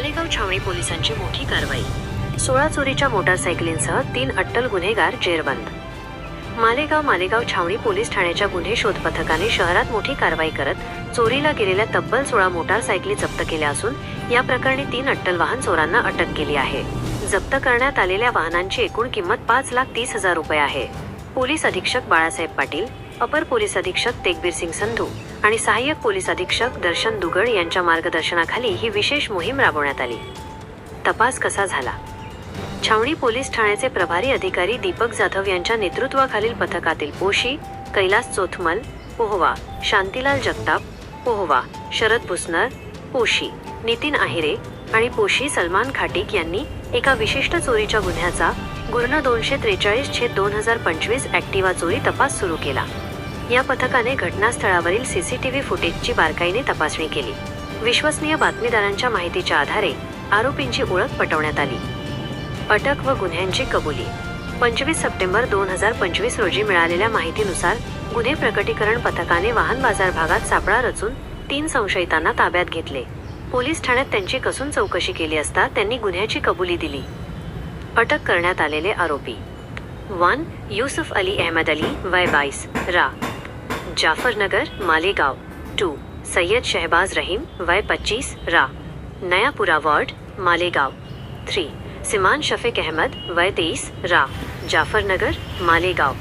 मालेगाव छावणी पोलिसांची मोठी कारवाई. सोळा चोरीच्या मोटारसायकलींसह तीन अट्टल गुन्हेगार जेरबंद. मालेगाव मालेगाव छावणी पोलीस ठाण्याच्या गुन्हे शोध पथकाने शहरात मोठी कारवाई करत चोरीला गेलेल्या तब्बल सोळा मोटारसायकली जप्त केल्या असून या प्रकरणी तीन अट्टल वाहन चोरांना अटक केली आहे. जप्त करण्यात आलेल्या वाहनांची एकूण किंमत पाच लाख तीस हजार रुपये आहे. पोलीस अधीक्षक बाळासाहेब पाटील अपर पोलीस अधीक्षक तेगबीर सिंग संधू आणि सहाय्यक पोलीस अधीक्षक दर्शन दुगड यांच्या मार्गदर्शनाखाली ही विशेष मोहीम राबवण्यात आली. तपास कसा झाला? छावणी पोलीस ठाण्याचे प्रभारी अधिकारी दीपक जाधव यांच्या नेतृत्वाखालील पथकातील पोशी कैलास चोथमल पोहवा शांतीलाल जगताप पोहवा शरद भुसनर पोशी नितीन आहिरे आणि पोशी सलमान खाटिक यांनी एका विशिष्ट चोरीच्या गुन्ह्याचा गुर्ण दोनशे त्रेचाळीस छेद दोन हजार पंचवीस ॲक्टिवा चोरी तपास सुरू केला. या पथकाने घटनास्थळावरील सीसीटीव्ही फुटेजची बारकाईने तपासणी केली. विश्वसनीय बातमीदारांच्या माहितीच्या आधारे आरोपींची ओळख पटवण्यात आली. अटक व गुन्ह्यांची कबुली. पंचवीस सप्टेंबर दोन हजार पंचवीस रोजी मिळालेल्या माहितीनुसार गुन्हे प्रकटीकरण पथकाने वाहन बाजार भागात सापळा रचून तीन संशयितांना ताब्यात घेतले. पोलीस ठाण्यात त्यांची कसून चौकशी केली असता त्यांनी गुन्ह्याची कबुली दिली. अटक करण्यात आलेले आरोपी. वन युसुफ अली अहमद अली वय बाईस रा. जाफरनगर मालेगाव. टू सैयद शहबाज रहीम वय पच्चीस रा. नयापुरा वार्ड मालेगाव. थ्री सिमान शफीक अहमद वय तेईस रा. जाफरनगर मालेगाव.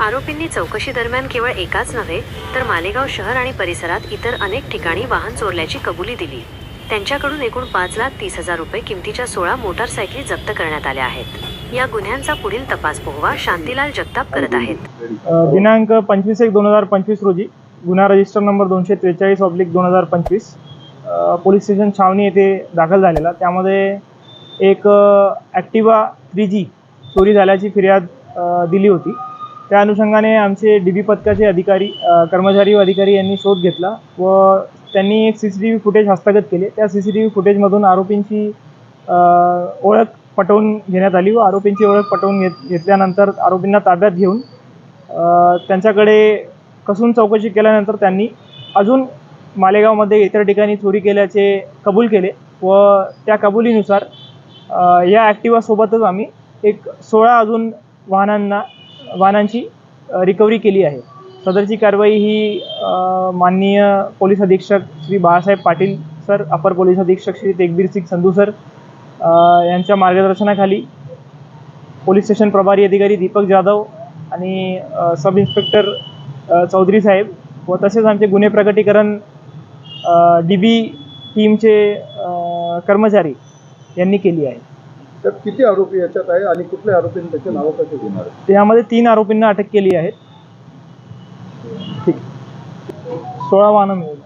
आरोपींनी चौकशीदरम्यान केवळ एकाच नव्हे तर मालेगाव शहर आणि परिसरात इतर अनेक ठिकाणी वाहन चोरल्याची कबुली दिली. त्यांच्याकडून एकूण पाच लाख तीस हजार रुपये किमतीच्या सोळा मोटारसायकली जप्त करण्यात आल्या आहेत. या गुन्ह्यांचा पुढील तपास पोहवा शांतीलाल जगताप करत आहेत. दिनांक पंचवीस एक दोन हजार पंचवीस रोजी गुन्हा रजिस्टर नंबर दोनशे त्रेचाळीस ऑब्लिक दोन हजार पंचवीस पोलीस स्टेशन छावणी येथे दाखल झालेला. त्यामध्ये एक ॲक्टिवा थ्री जी चोरी झाल्याची फिर्याद दिली होती. त्या अनुषंगाने आमचे डी बी पथकाचे अधिकारी कर्मचारी व अधिकारी यांनी शोध घेतला व त्यांनी एक C C T V footage हस्तगत केले. त्या सी सी टी व्ही फुटेजमधून आरोपींची ओळख पटवून घेण्यात आली व आरोपींची ओळख पटवून घेत घेतल्यानंतर आरोपींना ताब्यात घेऊन त्यांच्याकडे कसून चौकशी केल्यानंतर त्यांनी अजून मालेगावमध्ये इतर ठिकाणी चोरी केल्याचे कबूल केले व त्या कबुलीनुसार या ॲक्टिवासोबतच आम्ही एक सोळा अजून वाहनांना वाहनांची रिकव्हरी केली आहे. सदरची कारवाई ही माननीय पोलीस अधीक्षक श्री बाळासाहेब पाटील सर अपर पोलीस अधीक्षक श्री तेगबीर सिंग संधू सर यांच्या मार्गदर्शनाखाली पोलीस स्टेशन प्रभारी अधिकारी दीपक जाधव आणि सब इन्स्पेक्टर चौधरी साहेब व तसेच आमचे गुन्हे प्रकटीकरण डी बी टीमचे कर्मचारी यांनी केली आहे तर किती आरोपी याच्यात आहे आणि कुठल्या आरोपींनी त्याचे नावं कसे घेणार आहे? त्यामध्ये तीन आरोपींना अटक केली आहे सोळा वाहनं मिळाली